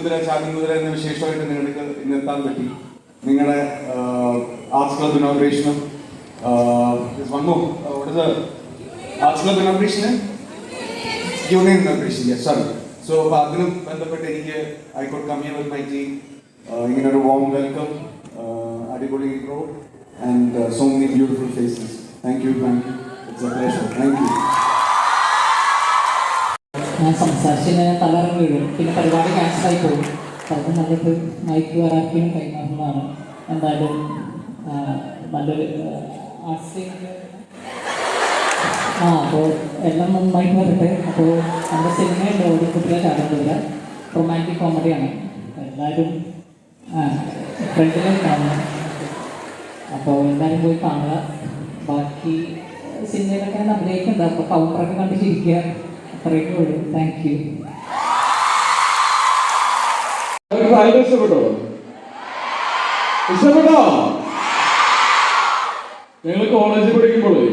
എനിക്ക് ഓടുംകുതിര കുതിര എന്ന വിശേഷമായിട്ട് നിങ്ങൾക്ക് ഇന്നെത്താൻ പറ്റി. നിങ്ങളുടെ ആർട്സ് ക്ലബ് ഇനോഗ്രേഷനും വന്നു. Arts club ഇനോഗ്രേഷന് union inauguration yes sorry so അപ്പോൾ അതിനും ബന്ധപ്പെട്ട് എനിക്ക് I came with my team ഇങ്ങനെ ഒരു വാം വെൽക്കം അടിപൊളി intro and so many beautiful faces thank you thank you it's a pleasure thank you ഞാൻ സംസാരിച്ചതിന് തളർന്നു വീഴും. പിന്നെ പരിപാടി ക്യാൻസലായി പോകും അപ്പം നല്ലത് മൈക്ക് വരാക്കിയും കൈമാറുന്നതാണ്. എന്തായാലും നല്ലൊരു ആ അപ്പോൾ എല്ലാം നന്നായിട്ട് വരട്ടെ. അപ്പോൾ നമ്മുടെ സിനിമയുണ്ട്. ഓടിക്കുട്ടിലെ ചാടുന്നില്ല റൊമാന്റിക് കോമഡിയാണ് എല്ലാവരും ഫ്രണ്ടിലും കാണണം അപ്പോൾ എല്ലാവരും പോയി കാണുക. ബാക്കി സിനിമയിലൊക്കെ ഞാൻ അഭിനയിക്കുന്നുണ്ട്. അപ്പോൾ കൗണ്ടറൊക്കെ കണ്ട് ചിരിക്കുക. ഉള്ളൂ താങ്ക് യു ഇഷ്ടപ്പെട്ടോ? ഇഷ്ടപ്പെട്ടോ? ഞങ്ങൾ കോളേജിൽ പഠിക്കുമ്പോഴേ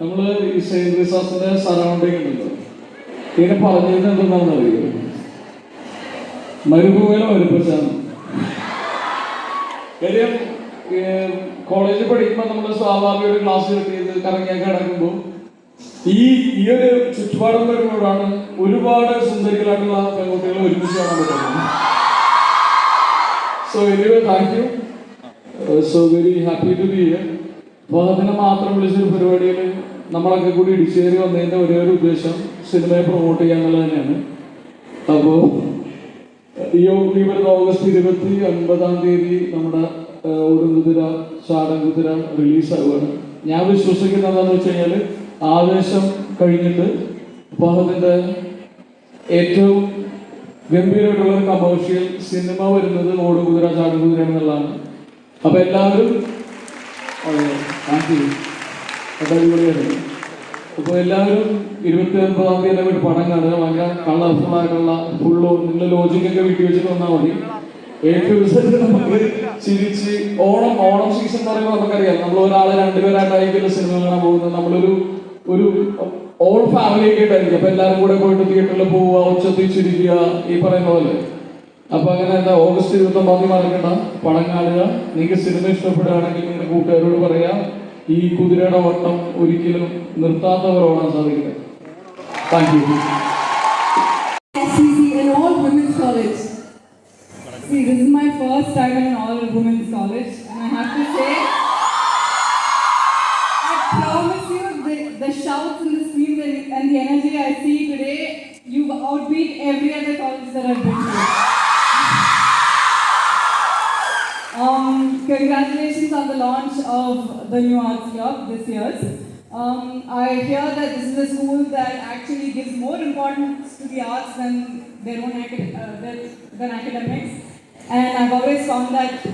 നമ്മൾ ഈ സെയിന്റ് റിസാസിന്റെ സറൗണ്ടിങ് ഉണ്ടല്ലോ. ഇങ്ങനെ പറഞ്ഞിരുന്ന എന്തെന്നാണെന്ന് അറിയോ മരുഭൂമിയിലെ മരുപ്പച്ചാണ് കാര്യം കോളേജിൽ പഠിക്കുമ്പോൾ നമ്മൾ സ്വാഭാവിക ഒരു ക്ലാസ് കിട്ടിയത് കറങ്ങിയൊക്കെ നടക്കുമ്പോൾ ഈ ഈ ചുറ്റുപാടും വരുമ്പോഴാണ് ഒരുപാട് സുന്ദരികളായിട്ടുള്ള പെൺകുട്ടികളെ ഒരുമിച്ച് കാണാൻ പറ്റുന്നത്. So anyway thank you so very happy to be അപ്പോൾ മാത്രം വിളിച്ചൊരു പരിപാടിയിൽ നമ്മളൊക്കെ കൂടി ഇടിച്ചേരി വന്നതിന്റെ ഒരേ ഒരു ഉദ്ദേശം സിനിമയെ പ്രൊമോട്ട് ചെയ്യുക എന്നുള്ളത് തന്നെയാണ്. അപ്പോൾ ഈ ഈ വരുന്ന ഓഗസ്റ്റ് ഇരുപത്തി ഒൻപതാം തീയതി നമ്മുടെ ഓടുകുതിര ചാടൻകുതിര റിലീസ് ആവുകയാണ്. ഞാൻ വിശ്വസിക്കുന്നത് എന്താണെന്ന് വെച്ച് കഴിഞ്ഞാൽ ആവേശം കഴിഞ്ഞിട്ട് അദ്ദേഹത്തിന്റെ ഏറ്റവും ഗംഭീരമായിട്ടുള്ള ഒരു കമേഴ്ഷ്യൽ സിനിമ വരുന്നത് ഓട് കുതിര ചാടുകുതിര എന്നുള്ളതാണ്. അപ്പൊ എല്ലാവരും അപ്പോൾ എല്ലാവരും ഇരുപത്തി ഒൻപതാം തീയതി ഒരു പടം കാണുക. ഭയങ്കര കളർഫുൾ ഫുള്ള് നിങ്ങളുടെ ലോജിക്കൊക്കെ വീട്ടിൽ വെച്ചിട്ട് വന്നാൽ മതി. ഏറ്റവും ദിവസം നമുക്ക് ചിരിച്ച് ഓണം ഓണം സീസൺ എന്ന് പറയുമ്പോൾ നമുക്കറിയാം. നമ്മൾ ഒരാളെ രണ്ടുപേരായിട്ടായിരിക്കും സിനിമ കാണാൻ പോകുന്നത്. നമ്മളൊരു ഒരു ഓൾ ഫാമിലി ഒക്കെ ആയിട്ടായിരിക്കും. അപ്പൊ എല്ലാവരും കൂടെ പോയിട്ട് തിയേറ്ററിൽ പോവുക ഉച്ചത്തിൽ ചിരിക്കുക ഈ പറയുന്ന പോലെ. അപ്പൊ അങ്ങനെ എന്താ ഓഗസ്റ്റ് ഇരുപത്തി തീയതി മറക്കണ്ട. പണം കാണുക. നിങ്ങൾക്ക് സിനിമ ഇഷ്ടപ്പെടുകയാണെങ്കിൽ നിങ്ങളുടെ കൂട്ടുകാരോട് പറയാം. ഈ കുതിരയുടെ ഓട്ടം ഒരിക്കലും നിർത്താത്തവർ സാധിക്കില്ല. Thank you. See, this is my first time in an all women's college, and I have to say, shouts and the screams and, and the energy I see today, you've outbeat every other college that I've been to. Um, congratulations on the launch of the new arts club this year. Um, I hear that this is a school that actually gives more importance to the arts than their own acad- uh, than, academics, and I've always found that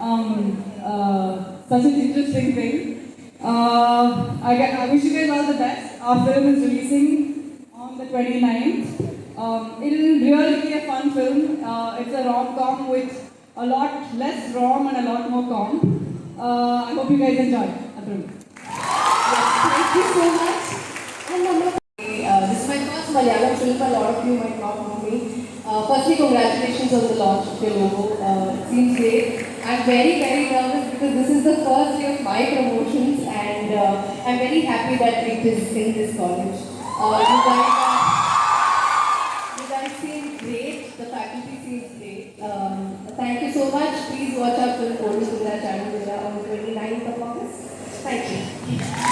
um, uh, such an interesting thing. Uh, I, I wish you guys all the best. Our film is releasing on the 29th. Um, it will really be a fun film. Uh, it's a rom-com with a lot less rom and a lot more com. Uh, I hope you guys enjoy. Adrun. Thank you so much. Uh, this is my first Malayalam film. A lot of you might not know me. Uh, firstly, congratulations on the launch of your logo. Uh, it seems great. I'm very, very nervous because this is the first day of my promotions, and uh, I'm very happy that is visiting this college. Uh, you guys are, you guys seem great. The faculty seems great. Um, thank you so much. Please watch our film Odu Sundar Channel on the 29th of August. Thank you.